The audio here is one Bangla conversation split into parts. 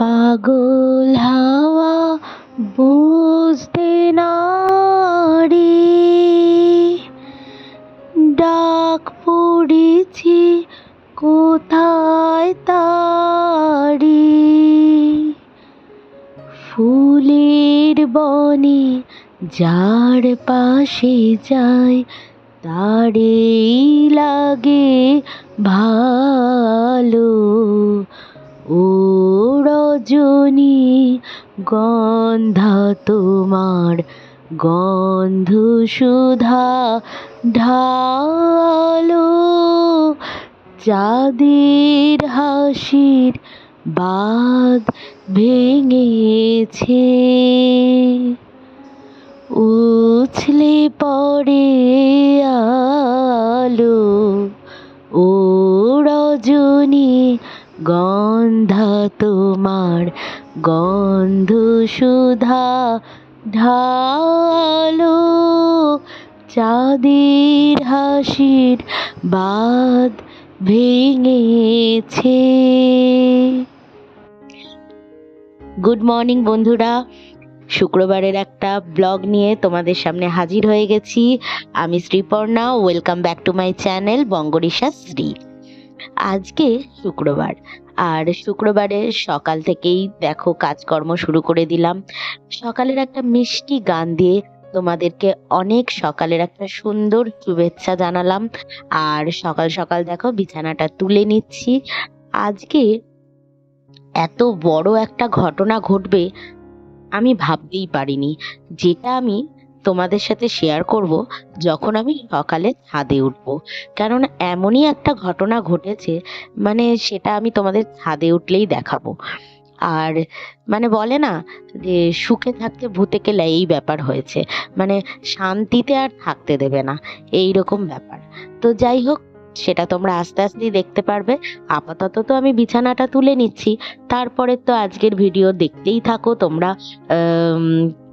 পাগল হাওয়া বুঝতে নারি ডাক পড়েছি কোথায় তারি? ফুলের বনে যার পাশে যায় তারেই লাগে ভালো। ও রজনী গন্ধা তোমার গন্ধ সুধা ঢালো। চাঁদের হাসির বাদ ভেঙেছে। উছলে পড়ে আলো ও রজনী গন্ধা তোমার গন্ধ সুধা ঢালো। চাঁদের হাসির বাদ ভেঙেছে। গুড মর্নিং বন্ধুরা। শুক্রবারের একটা ব্লগ নিয়ে তোমাদের সামনে হাজির হয়ে গেছি। আমি Sriparna, welcome back to my channel Bangarisha Shri. আজকে শুক্রবার। আর শুক্রবারে সকাল থেকেই দেখো কাজকর্ম শুরু করে দিলাম। সকালের একটা মিষ্টি গান দিয়ে তোমাদেরকে অনেক সকালের একটা সুন্দর শুভেচ্ছা জানালাম। আর সকাল সকাল দেখো বিছানাটা তুলে নিচ্ছি। আজকে এত বড় একটা ঘটনা ঘটবে আমি ভাবতেই পারিনি। যেটা আমি তোমাদের সাথে শেয়ার করব যখন আমি সকালে ছাদে উঠব। কেননা এমনই একটা ঘটনা ঘটেছে মানে সেটা আমি তোমাদের ছাদে উঠলেই দেখাবো। আর মানে বলে না যে, সুখে থাকতে ভূতে কেলা এই ব্যাপার হয়েছে। মানে শান্তিতে আর থাকতে দেবে না, এই রকম ব্যাপার। তো যাই হোক, সেটা তোমরা আস্তে আস্তেই দেখতে পারবে। আপাতত তো আমি বিছানাটা তুলে নিচ্ছি। তারপরে তো আজকের ভিডিও দেখতেই থাকো তোমরা।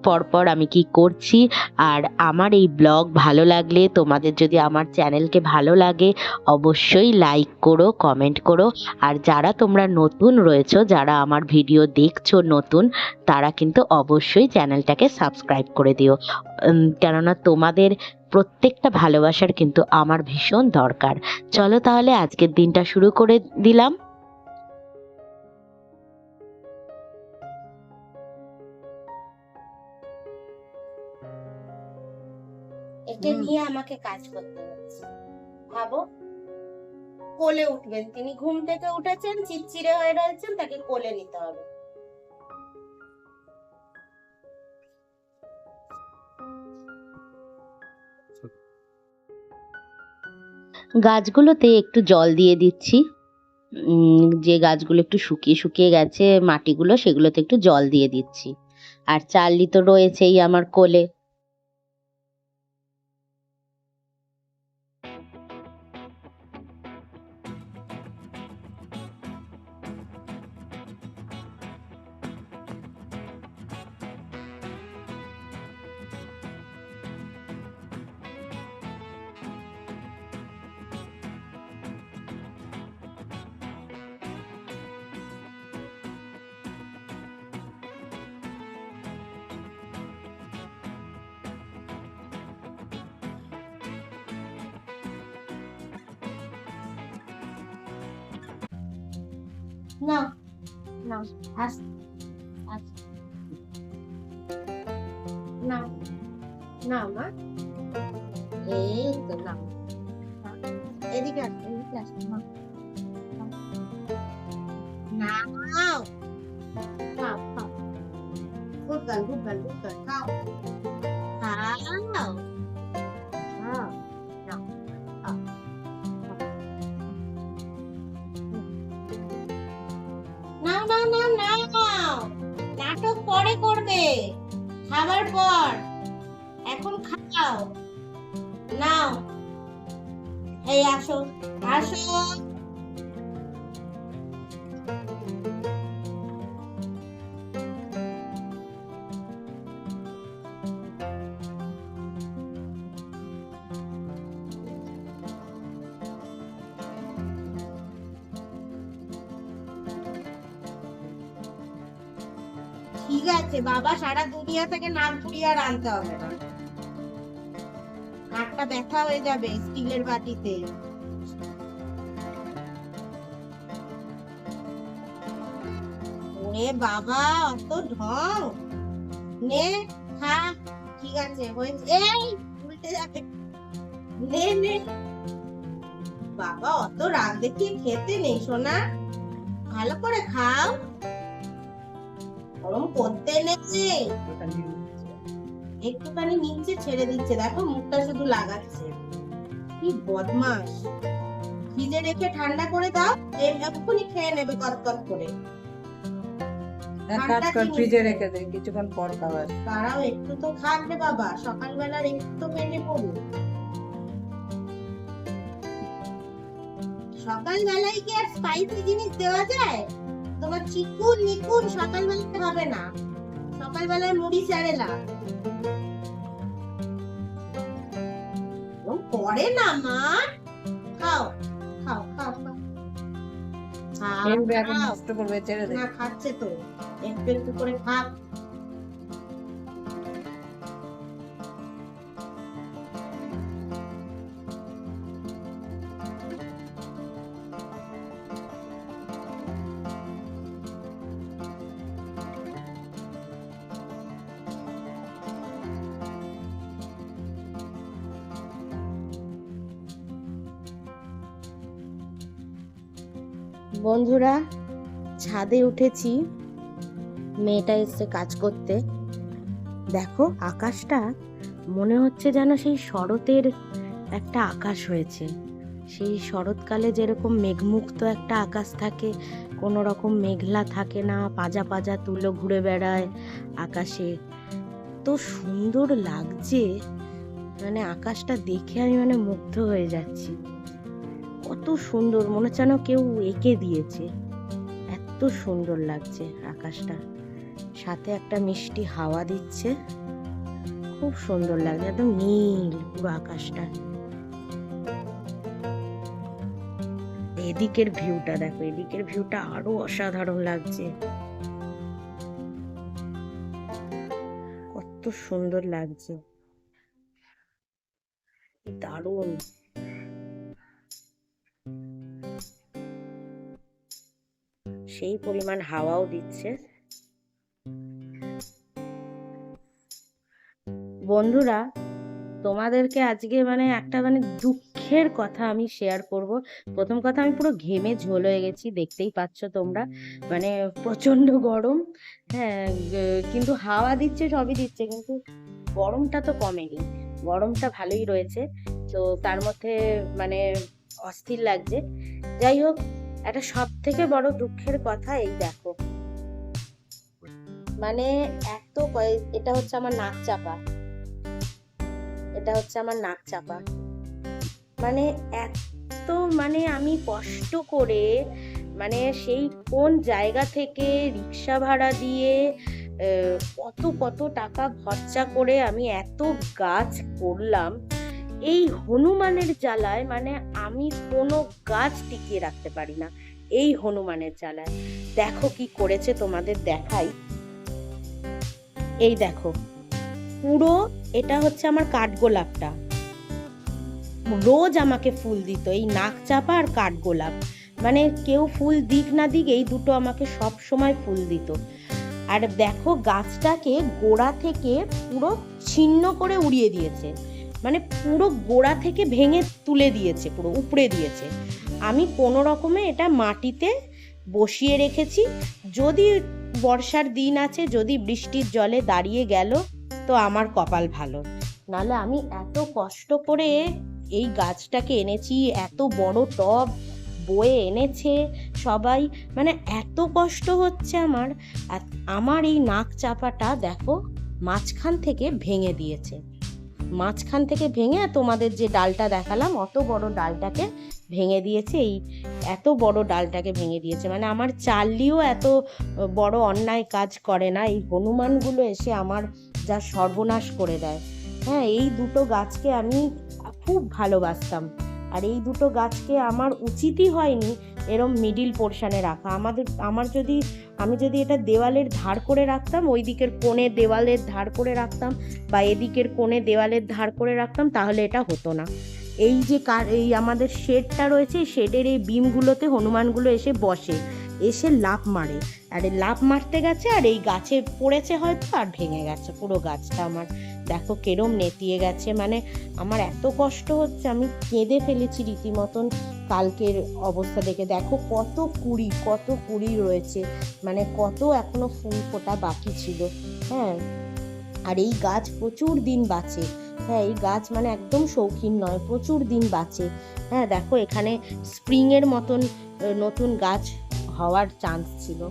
পরপর আমি কি করছি? আর আমার এই ব্লগ ভালো লাগলে, তোমাদের যদি আমার চ্যানেলকে ভালো লাগে, অবশ্যই লাইক করো কমেন্ট করো। আর যারা তোমরা নতুন রয়েছো, যারা আমার ভিডিও দেখছ নতুন, তারা কিন্তু অবশ্যই চ্যানেলটাকে সাবস্ক্রাইব করে দিও। কেননা তোমাদের প্রত্যেকটা ভালোবাসার কিন্তু আমার ভীষণ দরকার। চলো তাহলে আজকের দিনটা শুরু করে দিলাম। হুম। নিয়ে আমাকে কাজ করতে হচ্ছে। ভাবো? কোলে উঠবেন। তিনি ঘুম থেকে উঠেছেন চিড়চিড়ে হয়ে রয়েছেন তাকে কোলে নিতে হবে। গাছগুলোতে একটু জল দিয়ে দিচ্ছি। উম, যে গাছগুলো একটু শুকিয়ে শুকিয়ে গেছে মাটিগুলো সেগুলোতে একটু জল দিয়ে দিচ্ছি। আর চার্লি তো রয়েছেই আমার কোলে। গার্ল গুড গার্ল খাও খাও খাও নাও খাও নাও নাও নাও নাও নাটক পরে করবে। খাবার পর। এখন খাও। নাও। এই আসো। আসো। বাবা সারা দুনিয়া থেকে নাম পুড়িয়ে আর আনতে হবে না। হাতটা ব্যথা হয়ে যাবে স্টিলের বাটিতে। ওরে বাবা, অত ঢং। নে, খা, ঠিক আছে, হয়েছে। এই, উল্টে যাবে। নে নে। বাবা, অত রাগ দেখিয়ে খেতে নেই, সোনা। ভালো করে খাও। ওরম করতে নেই। একটুখানি নিচে ছেড়ে দিচ্ছে। দেখো মুখটা শুধু লাগাচ্ছে। কি বদমাস ফ্রিজে রেখে ঠান্ডা করে দাও এক্ষুনি খেয়ে নেবে কতকত করে। এক ঠান্ডা কাজ কর জিনিস। ফ্রিজে রেখে দে কিছুক্ষণ পর খাবার তারাও একটু তো খাবে বাবা। সকালবেলার একটু তো পেটে পড়ুন সকালবেলায় কি আর স্পাইসি জিনিস দেওয়া যায়? তোমার চিকুন নিকুন সকালবেলাতে হবে না। সকালবেলায় মুড়ি চারেলা করে না মা। খাও খাও খাও খাও। খাও, খাও। খাচ্ছে তো। একটু একটু করে খা বন্ধুরা, ছাদে উঠেছি। মেয়েটা এসছে কাজ করতে। দেখো, আকাশটা মনে হচ্ছে যেন সেই শরতের একটা আকাশ হয়েছে। সেই শরৎকালে যেরকম মেঘমুক্ত একটা আকাশ থাকে কোনো রকম মেঘলা থাকে না, পাজা পাজা তুলো ঘুরে বেড়ায় আকাশে। তো সুন্দর লাগছে মানে আকাশটা দেখে আমি মানে মুগ্ধ হয়ে যাচ্ছি। কত সুন্দর, মনে হচ্ছে যেন কেউ এঁকে দিয়েছে। এত সুন্দর লাগছে আকাশটা। সাথে একটা মিষ্টি হাওয়া দিচ্ছে। খুব সুন্দর লাগছে, একদম নীল পুরো আকাশটা। এদিকের ভিউটা দেখো, এদিকের ভিউটা আরও অসাধারণ লাগছে। কত সুন্দর লাগছে। দারুণ। সেই পরিমাণ হাওয়াও দিচ্ছে। বন্ধুরা, তোমাদেরকে আজকে মানে একটা মানে দুঃখের কথা আমি শেয়ার করব। প্রথম কথা, আমি পুরো ঘেমে ঝোল হয়ে গেছি, দেখতেই পাচ্ছ তোমরা। মানে প্রচণ্ড গরম। হ্যাঁ কিন্তু হাওয়া দিচ্ছে, সবই দিচ্ছে, কিন্তু গরমটা তো কমেনি। গরমটা ভালোই রয়েছে। তো তার মধ্যে মানে অস্থির লাগছে। যাই হোক একটা সব থেকে বড় দুঃখের কথা এই দেখো। মানে এত এটা হচ্ছে আমার নাক চাপা। এটা হচ্ছে আমার নাক চাপা। মানে এত মানে আমি কষ্ট করে মানে সেই কোন জায়গা থেকে রিক্সা ভাড়া দিয়ে কত কত টাকা খরচা করে আমি এত গাছ করলাম। এই হনুমানের জ্বালায় মানে আমি কোনো গাছ টিকিয়ে রাখতে পারি না, এই হনুমানের জ্বালায়। দেখো কি করেছে তোমাদের দেখাই। এই দেখো, পুরো এটা হচ্ছে আমার কাঠগোলাপটা। রোজ আমাকে ফুল দিত, এই নাক চাপা আর কাঠগোলাপ। মানে কেউ ফুল দিক না দিক, এই দুটো আমাকে সব সময় ফুল দিত। আর দেখো গাছটাকে গোড়া থেকে পুরো ছিন্ন করে উড়িয়ে দিয়েছে। মানে পুরো গোড়া থেকে ভেঙে তুলে দিয়েছে, পুরো উপড়ে দিয়েছে। আমি কোনো রকমে এটা মাটিতে বসিয়ে রেখেছি। যদি বর্ষার দিন আছে, যদি বৃষ্টির জলে দাঁড়িয়ে গেল, তো আমার কপাল ভালো। নাহলে আমি এত কষ্ট করে এই গাছটাকে এনেছি, এত বড় টব বয়ে এনেছে সবাই মানে এত কষ্ট হচ্ছে আমার। আমার এই নাক চাপাটা দেখো, মাঝখান থেকে ভেঙে দিয়েছে। মাঝখান থেকে ভেঙে তোমাদের যে ডালটা দেখালাম, অত বড় ডালটাকে ভেঙে দিয়েছে। এই এত বড় ডালটাকে ভেঙে দিয়েছে। মানে আমার চার্লিও এত বড় অন্যায় কাজ করে না। এই হনুমানগুলো এসে আমার যা সর্বনাশ করে দেয়। হ্যাঁ এই দুটো গাছকে আমি খুব ভালোবাসতাম। আর এই দুটো গাছকে আমার উচিতই হয়নি এরম মিডিল পোর্শানে রাখা। আমাদের, আমার যদি আমি যদি এটা দেওয়ালের ধার করে রাখতাম ওই দিকের কোণে দেওয়ালের ধার করে রাখতাম বা এদিকের কোণে দেওয়ালের ধার করে রাখতাম, তাহলে এটা হতো না। এই যে কার, এই আমাদের শেডটা রয়েছে, শেডের এই বিমগুলোতে হনুমানগুলো এসে বসে। এসে লাফ মারে। আর লাফ মারতে গেছে আর এই গাছে পড়েছে হয়তো আর ভেঙে গেছে, পুরো গাছটা আমার। দেখো কেরম নেতিয়ে গেছে মানে আমার এত কষ্ট হচ্ছে, আমি কেঁদে ফেলেছি রীতিমতন কালকের অবস্থা দেখে। দেখো কত কুড়ি কত কুড়ি রয়েছে মানে কত এখনও ফুল ফোটা বাকি ছিল হ্যাঁ। আর এই গাছ প্রচুর দিন বাঁচে হ্যাঁ এই গাছ মানে একদম শৌখিন নয়, প্রচুর দিন বাঁচে। হ্যাঁ দেখো এখানে স্প্রিংয়ের মতন নতুন গাছ হওয়ার চান্স ছিল।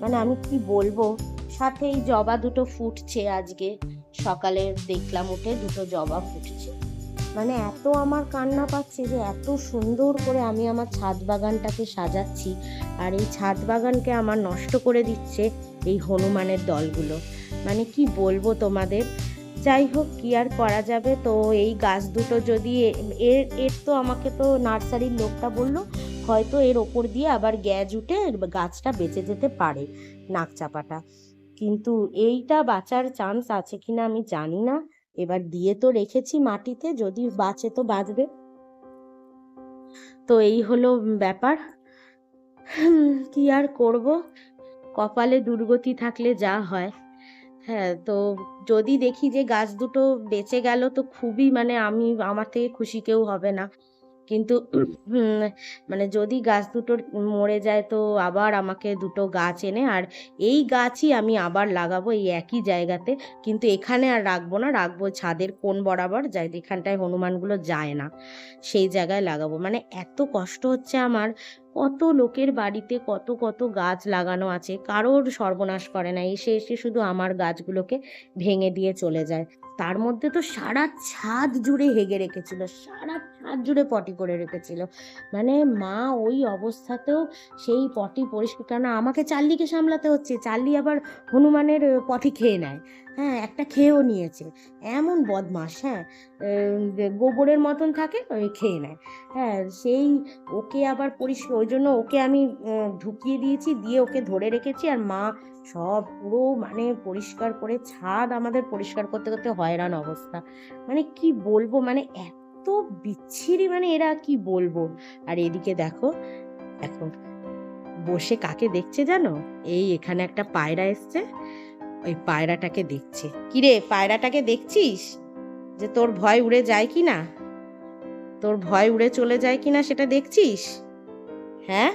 মানে আমি কি বলব? সাথে এই জবা দুটো ফুটছে আজকে। সকালে দেখলাম উঠে দুটো জবা ফুটছে। মানে এত আমার কান্না পাচ্ছে যে এত সুন্দর করে আমি আমার ছাদ বাগানটাকে সাজাচ্ছি আর এই ছাদ বাগানকে আমার নষ্ট করে দিচ্ছে এই হনুমানের দলগুলো। মানে কি বলব তোমাদের? যাই হোক, কি আর করা যাবে? তো এই গাছ দুটো যদি এর এর তো আমাকে তো নার্সারির লোকটা বলল হয়তো এর ওপর দিয়ে আবার গ্যাজ উঠে গাছটা বেঁচে যেতে পারে নাক চাপাটা। কিন্তু এইটা বাঁচার চান্স আছে কিনা আমি জানি না। এবার দিয়ে তো রেখেছি মাটিতে, যদি বাঁচে তো বাঁচবে। তো এই হলো ব্যাপার। কি আর করব? কপালে দুর্গতি থাকলে যা হয়। হ্যাঁ তো যদি দেখি যে গাছ দুটো বেঁচে গেল, তো খুবই মানে আমি, আমার থেকে খুশি কেউ হবে না। কিন্তু মানে যদি গাছ দুটোর মরে যায় তো আবার আমাকে দুটো গাছ এনে আর এই গাছই আমি আবার লাগাবো এই একই জায়গাতে। কিন্তু এখানে আর রাখব না রাখব ছাদের কোন বরাবর যাই এখানটায় হনুমানগুলো যায় না সেই জায়গায় লাগাবো। মানে এত কষ্ট হচ্ছে আমার কত লোকের বাড়িতে কত কত গাছ লাগানো আছে, কারোর সর্বনাশ করে না, এসে এসে শুধু আমার গাছগুলোকে ভেঙে দিয়ে চলে যায়। তার মধ্যে তো সারা ছাদ জুড়ে হেগে রেখেছিল, সারা ছাদ জুড়ে পটি করে রেখেছিল। মানে মা ওই অবস্থাতেও সেই পটি পরিষ্কার কেন আমাকে চাল্লিকে সামলাতে হচ্ছে চাল্লি আবার হনুমানের পটি খেয়ে নেয়। হ্যাঁ একটা খেয়েও নিয়েছে। এমন বদমাস হ্যাঁ? গোবরের মতন থাকে খেয়ে নেয়। হ্যাঁ সেই ওকে আবার পরিষ্কার, ওই জন্য ওকে আমি ঢুকিয়ে দিয়েছি, দিয়ে ওকে ধরে রেখেছি। আর মা সব পুরো মানে পরিষ্কার করে ছাদ আমাদের পরিষ্কার করতে করতে হয়রান অবস্থা। মানে কি বলব মানে এত বিচ্ছিরি মানে এরা কি বলব? আর এদিকে দেখো, এখন বসে কাকে দেখছে জানো? এই এখানে একটা পায়রা এসছে। ওই পায়রাটাকে দেখছে। কিরে, পায়রাটাকে দেখছিস? যে তোর ভয় উড়ে যায় কি না? তোর ভয় উড়ে চলে যায় কি না সেটা দেখছিস? হ্যাঁ?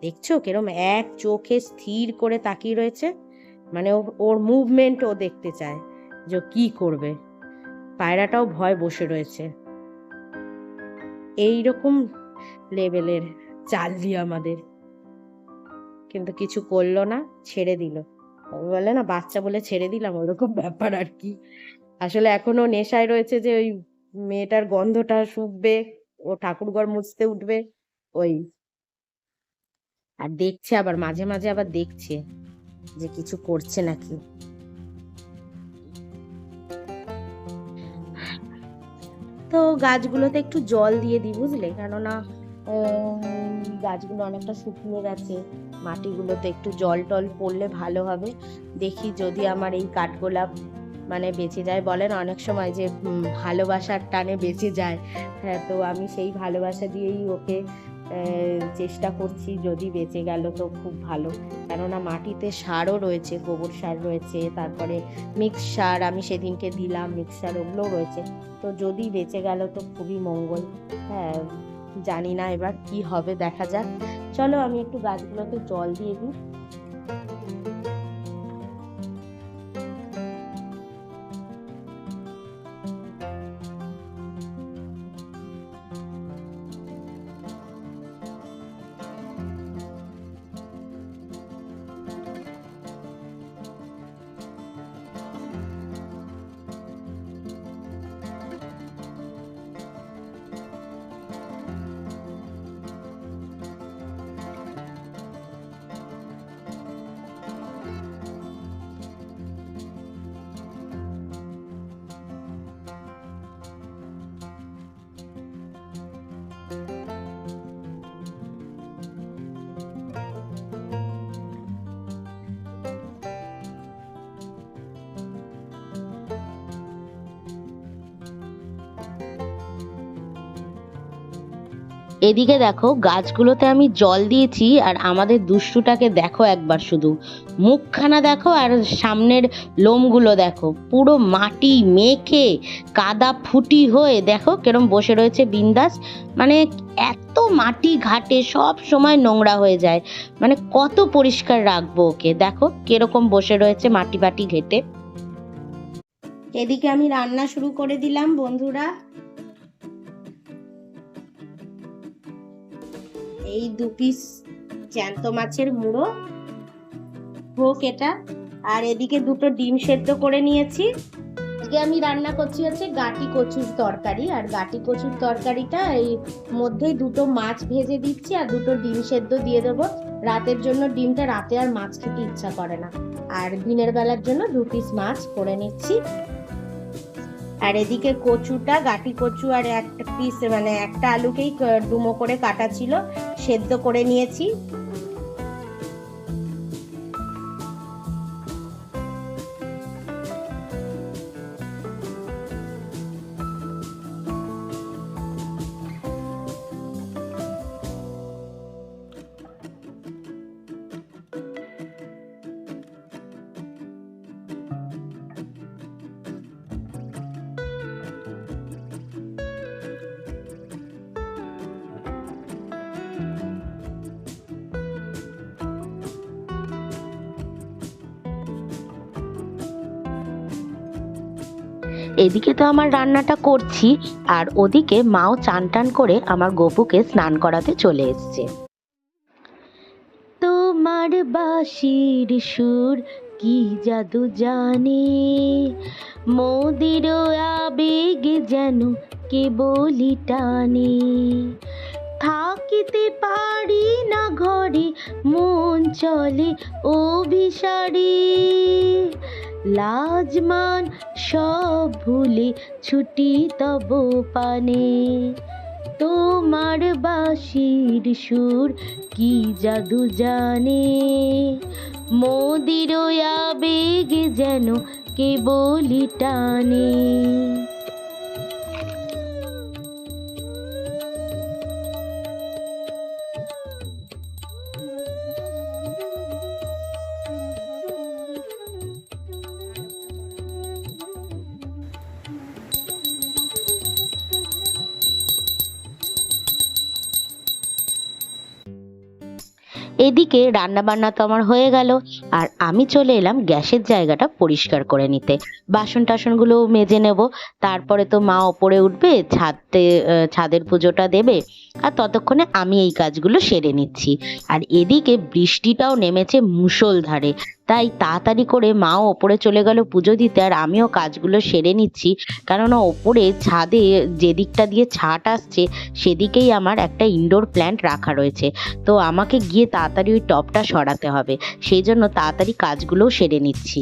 দেখছ কিরম এক চোখে স্থির করে তাকিয়ে রয়েছে? মানে ওর মুভমেন্ট ও দেখতে চায় যে কি করবে। পায়রাটাও ভয় বসে রয়েছে। এই রকম লেভেলের চাললি আমাদের। কিন্তু কিছু করল না, ছেড়ে দিল। ওই বলে না, বাচ্চা বলে ছেড়ে দিলাম, ওরকম ব্যাপার আর কি। আসলে এখনও নেশায় রয়েছে যে ওই মেয়েটার গন্ধটা শুকবে, ও ঠাকুরঘর মুছতে উঠবে, ওই। আর দেখছে আবার, মাঝে মাঝে আবার দেখছে যে কিছু করছে নাকি। তো গাছগুলোতে একটু জল দিয়ে দিই, বুঝলে? কেননা গাছগুলো অনেকটা শুকিয়ে গেছে। মাটিগুলোতে একটু জল টল পড়লে ভালো হবে। দেখি যদি আমার এই কাঠগোলাপ মানে বেঁচে যায়। বলেন অনেক সময় যে ভালোবাসার টানে বেঁচে যায়। হ্যাঁ তো আমি সেই ভালোবাসা দিয়েই ওকে চেষ্টা করছি যদি বেঁচে গেল তো খুব ভালো। কেননা মাটিতে সারও রয়েছে, গোবর সার রয়েছে, তারপরে মিক্স সার আমি সেদিনকে দিলাম, মিক্স সার ওগুলোও রয়েছে। তো যদি বেঁচে গেল তো খুবই মঙ্গল। হ্যাঁ জানি না এবার কি হবে, দেখা যাক। চলো আমি একটু গাছগুলোতে জল দিয়ে দিই। এদিকে দেখো, গাছগুলোতে আমি জল দিয়েছি আর আমাদের দুষ্টুটাকে দেখো একবার শুধু। মুখখানা দেখো আর সামনের লোমগুলো দেখো। পুরো মাটি মেখে কাদা ফুটি হয়ে দেখো কেরম বসে রয়েছে বিন্দাস। মানে এত মাটি ঘাটে সব সময় নোংরা হয়ে যায়। মানে কত পরিষ্কার রাখব ওকে। দেখো কীরকম বসে রয়েছে মাটি বাটি ঘেটে। এদিকে আমি রান্না শুরু করে দিলাম বন্ধুরা। এই দু পিস জ্যান্ত মাছের মুড়ো হোক এটা। আর এদিকে দুটো ডিম সেদ্ধ করে নিয়েছি। এদিকে আমি রান্না করছি হচ্ছে গাটি কচুর তরকারি। আর গাটি কচুর তরকারিটা এই মধ্যেই দুটো মাছ ভেজে দিচ্ছি আর দুটো ডিম সেদ্ধ দিয়ে দেবো। রাতের জন্য ডিমটা রাতে আর মাছ খেতে ইচ্ছা করে না। আর দিনের বেলার জন্য দু পিস মাছ করে নিচ্ছি। আর এদিকে কচুটা, গাটি কচু আর একটা পিস মানে একটা আলুকেই ডুমো করে কাটা ছিল, সেদ্ধ করে নিয়েছি। এদিকে তো আমার রান্নাটা করছি, আর ওদিকে মাও চান টান করে আমার গপুকে স্নান করাতে চলে এসছে। তোমার বাঁশির সুর কি জাদু জানে? মোদির আবেগ যেন কে বলি টানে? থাকিতে পারি না ঘরে, মন চলে অভিসারে। লাজমান, সব ভুলে ছুটি তব পানে। তোমার বাসির সুর কি জাদু জানে? মোদির আবেগ যেন কেবলি টানে। এদিকে রান্নাবান্না তো আমার হয়ে গেল, আর আমি চলে এলাম গ্যাসের জায়গাটা পরিষ্কার করে নিতে। বাসন টাসনগুলো মেজে নেব, তারপরে তো মা ওপরে উঠবে, ছাদে ছাদের পুজোটা দেবে, আর ততক্ষণে আমি এই কাজগুলো সেরে নিচ্ছি। আর এদিকে বৃষ্টিটাও নেমেছে মুষলধারে তাই তাড়াতাড়ি করে মাও ওপরে চলে গেল পুজো দিতে, আর আমিও কাজগুলো সেরে নিচ্ছি। কেননা ওপরে ছাদে যেদিকটা দিয়ে ছাট আসছে, সেদিকেই আমার একটা ইনডোর প্ল্যান্ট রাখা রয়েছে। তো আমাকে গিয়ে তাড়াতাড়ি ওই টপটা সরাতে হবে। সেই জন্য তাড়াতাড়ি কাজগুলোও সেরে নিচ্ছি।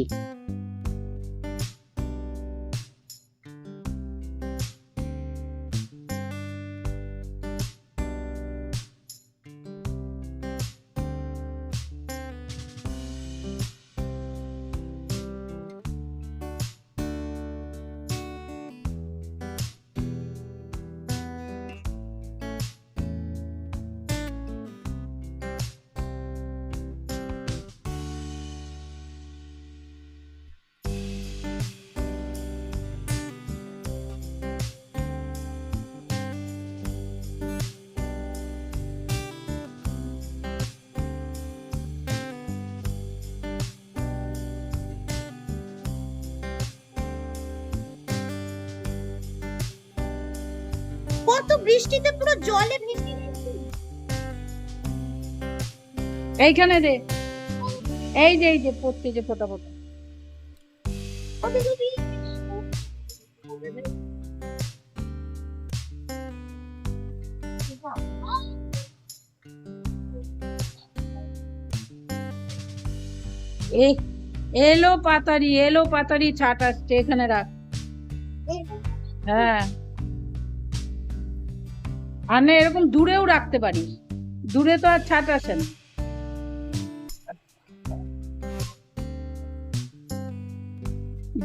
কত বৃষ্টিতে পুরো জলে ভিজে এইখানে রে এই যে এই যে পড়তে যে ফোটা এলো পাতারি এলো পাতারি ছাট আসছে এখানে রাখ। হ্যাঁ। আর না এরকম দূরেও রাখতে পারিস। দূরে তো আর ছাট আসে না।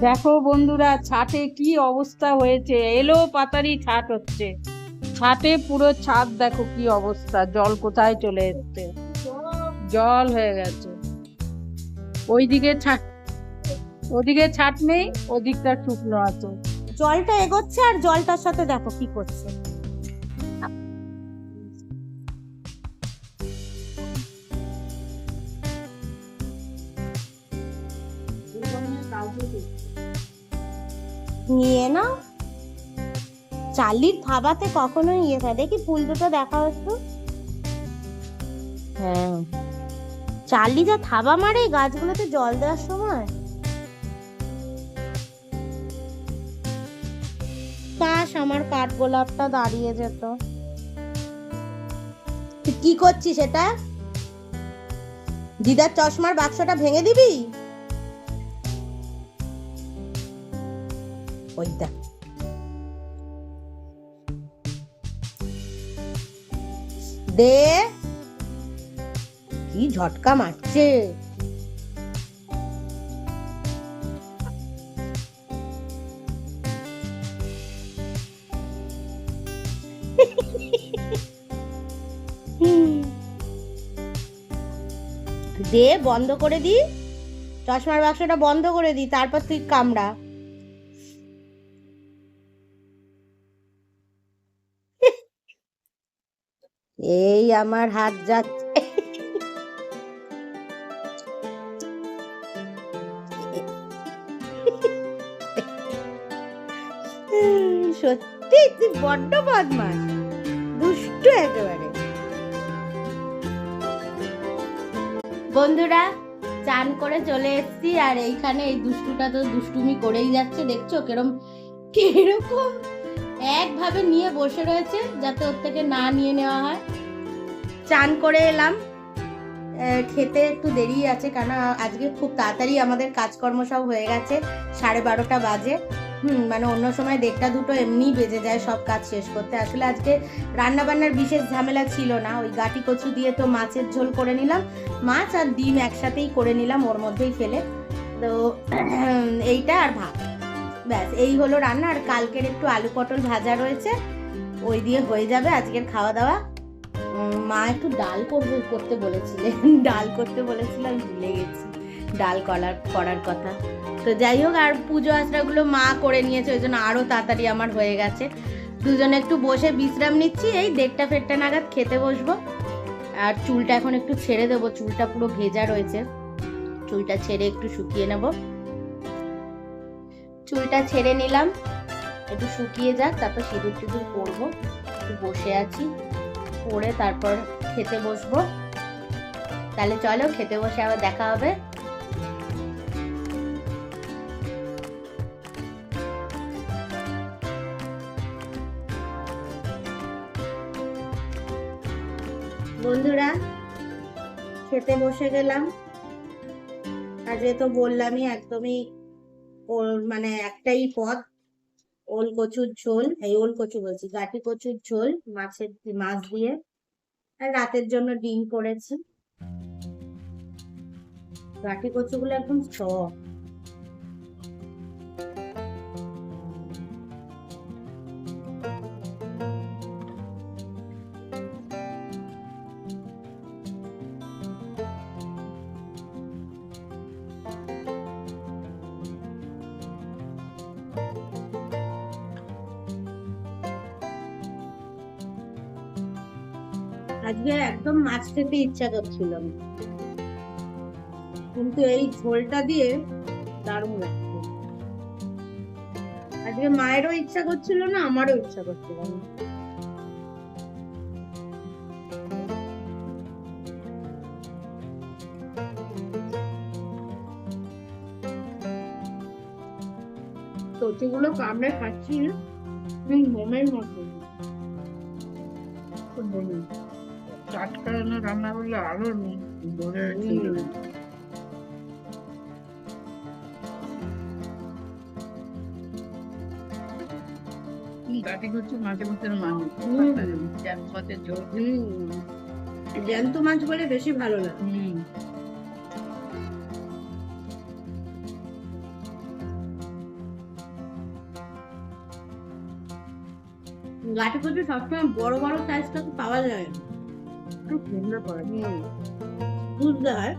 দেখো বন্ধুরা, ছাটে কি অবস্থা হয়েছে? এলো পাতারি ছাট হচ্ছে। ছাটে পুরো ছাদ দেখো কি অবস্থা। জল কোথায় চলে এসছে? জল হয়ে গেছে। ওইদিকে ছাট, ওদিকে ছাট নেই, ওদিকটা শুকনো আছে। জলটা এগোচ্ছে আর জলটার সাথে দেখো কি করছে। নিয়ে নাও। চালির থাবাতে কখনো ইয়ে থাকে দেখি ফুল দুটো দেখা হচ্ছে। হ্যাঁ। চালি যা থাবা মারে গাছগুলোতে জল দেওয়ার সময়। কাশ আমার কাঠগোলাপটা দাঁড়িয়ে যেত। তুই কি করছিস এটা? দিদার চশমার বাক্সটা ভেঙে দিবি? ওইটা দে। কি ঝটকা মারছে। দে, বন্ধ করে দি। চশমার বাক্সটা বন্ধ করে দি, তারপর তুই কামড়া। এই আমার হাত যাচ্ছে। সত্যি, তুই বড্ড বদমাস দুষ্টু একেবারে। বন্ধুরা, চান করে চলে এসেছি, আর এইখানে এই দুষ্টুটা তো দুষ্টুমি করেই যাচ্ছে। দেখছ কেরম, কীরকম একভাবে নিয়ে বসে রয়েছে, যাতে ওর থেকে না নিয়ে নেওয়া হয়। চান করে এলাম। খেতে একটু দেরি আছে, কারণ আজকে খুব তাড়াতাড়ি আমাদের কাজকর্ম সব হয়ে গেছে, সাড়ে বারোটা বাজে। হুম মানে অন্য সময় দেড়টা দুটো এমনি বেজে যায় সব কাজ শেষ করতে। আসলে আজকে রান্না বান্নার বিশেষ ঝামেলা ছিল না, ওই গাটি কচু দিয়ে তো মাছের ঝোল করে নিলাম। মাছ আর ডিম একসাথেই করে নিলাম, ওর মধ্যেই ফেলে। তো এইটা আর ভাত। ব্যাস, এই হলো রান্না, আর কালকের একটু আলু পটল ভাজা রয়েছে, ওই দিয়ে হয়ে যাবে আজকের খাওয়া দাওয়া। মা একটু ডাল করবে, করতে বলেছিলেন। ডাল করতে বলেছিল, আমি ভুলে গেছি। ডাল করার করার কথা। তো যাই হোক, আর পুজো আশ্রাগুলো মা করে নিয়েছে, ওই জন্য আরও তাড়াতাড়ি আমার হয়ে গেছে। দুজনে একটু বসে বিশ্রাম নিচ্ছি, এই দেড়টা ফেরটা নাগাদ খেতে বসবো। আর চুলটা এখন একটু ছেড়ে দেবো, চুলটা পুরো ভেজা রয়েছে। চুলটা ছেড়ে একটু শুকিয়ে নেব। চুলটা ছেড়ে নিলাম, একটু শুকিয়ে যাক, তারপর সিঁদুর টিঁদুর পরবো, একটু বসে আছি। পরে তারপর খেতে বসবো। তাহলে চলো খেতে বসে আবার দেখা হবে। বন্ধুরা, খেতে বসে গেলাম। আজকে তো বললামই, একদমই মানে একটাই পদ ওল কচুর ঝোল, এই ওল কচু বলছি, গাটি কচুর ঝোল, মাছের, মাছ দিয়ে, আর রাতের জন্য ডিম করেছি। গাটি কচুগুলো একদম সফট আজকে একদম মাছ খেতে ইচ্ছা করছিল কিন্তু এই ঝোলটা দিয়ে দারুণ লাগছে। আজকে মায়েরও ইচ্ছা করছিল না, আমারও ইচ্ছা করছিল না। কচুগুলো কামড়ে খাচ্ছি না মোমের মতো। টাটকা রান্না করলে আরও ধরে। করছে মাঝে মধ্যে ঝোল জ্যান্ত মাছ বলে বেশি ভালো লাগে। গাঠি কচু সবসময় বড় বড় সাইজটা তো পাওয়া যায় না। একটু পড়ে বুঝতে হয়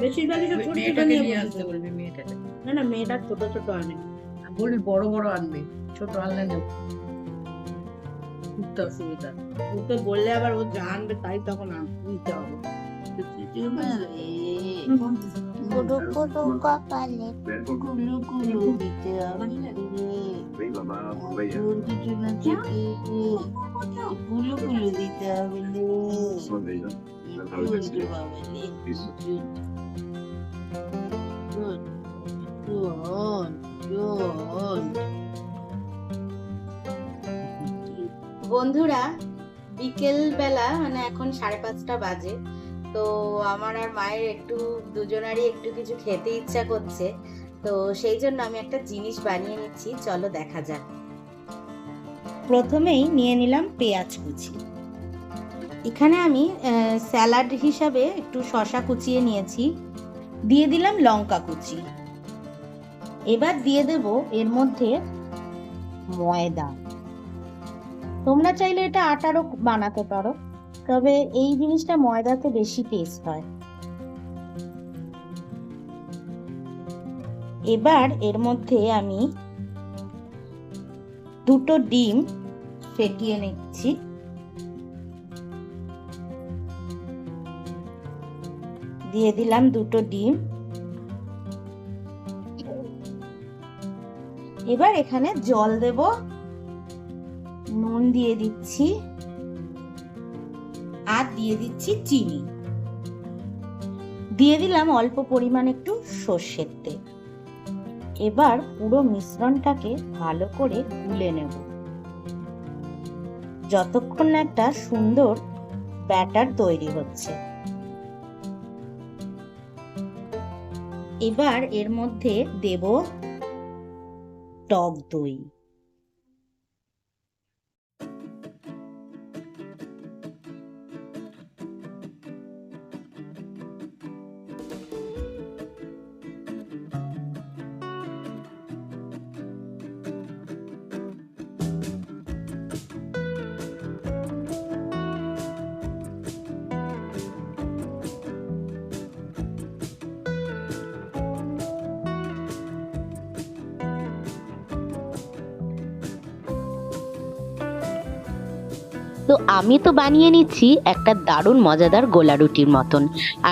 বেশিরভাগই সব ছোট ছোট নিয়ে আসতে বলবি মেয়েটাকে না না মেয়েটা ছোট ছোট আনে বলি বড় বড় আনবে ছোট আনলে নেব খুব অসুবিধা ওকে বললে আবার ও জানবে তাই তখন আন- নিতে হবে কুলু কুলু দিতে হবে দিতে হবে বন্ধুরা বিকেল বেলা মানে এখন সাড়ে পাঁচটা বাজে তো আমার আর মায়ের একটু দুজনারই একটু কিছু খেতে ইচ্ছা করছে। তো সেই জন্য আমি একটা জিনিস বানিয়ে নিচ্ছি, চলো দেখা যাক। প্রথমেই নিয়ে নিলাম পেঁয়াজ কুচি। এখানে আমি স্যালাড হিসাবে একটু শশা কুচিয়ে নিয়েছি। দিয়ে দিলাম লঙ্কা কুচি। এবার দিয়ে দেব এর মধ্যে ময়দা। তোমরা চাইলে এটা আটারও বানাতে পারো, তবে এই জিনিসটা ময়দাতে বেশি টেস্ট হয়। এবার এর মধ্যে আমি দুটো ডিম ফেটিয়ে নিচ্ছি। দিয়ে দিলাম দুটো ডিম। এবার এখানে জল দেব। নুন দিয়ে দিচ্ছি। আর দিয়ে দিচ্ছি চিনি। দিয়ে দিলাম অল্প পরিমাণ একটু সর্ষের তেল। এবার পুরো মিশ্রণটাকে ভালো করে গুলে নেব। যতক্ষণ না একটা সুন্দর ব্যাটার তৈরি হচ্ছে। এবার এর মধ্যে দেব টক দই। তো আমি তো বানিয়ে নিচ্ছি একটা দারুণ মজাদার গোলা রুটির মতন।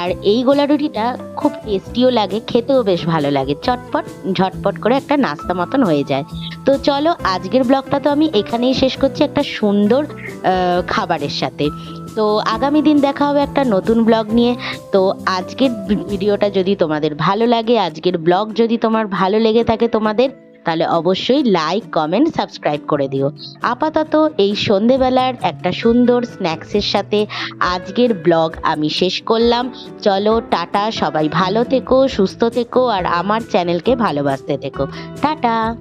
আর এই গোলা রুটিটা খুব টেস্টিও লাগে, খেতেও বেশ ভালো লাগে। চটপট, ঝটপট করে একটা নাস্তা মতন হয়ে যায়। তো চলো আজকের ব্লগটা তো আমি এখানেই শেষ করছি একটা সুন্দর খাবারের সাথে। তো আগামী দিন দেখা হবে একটা নতুন ব্লগ নিয়ে। তো আজকের ভিডিওটা যদি তোমাদের ভালো লাগে, আজকের ব্লগ যদি তোমার ভালো লেগে থাকে তোমাদের তাহলে অবশ্যই লাইক কমেন্ট সাবস্ক্রাইব করে দিও। আপাতত এই সন্ধেবেলার একটা সুন্দর স্ন্যাক্সের সাথে আজকের ব্লগ আমি শেষ করলাম। চলো, টাটা, সবাই ভালো থেকো, সুস্থ থেকো, আর আমার চ্যানেলকে ভালোবাসতে থেকো। টাটা!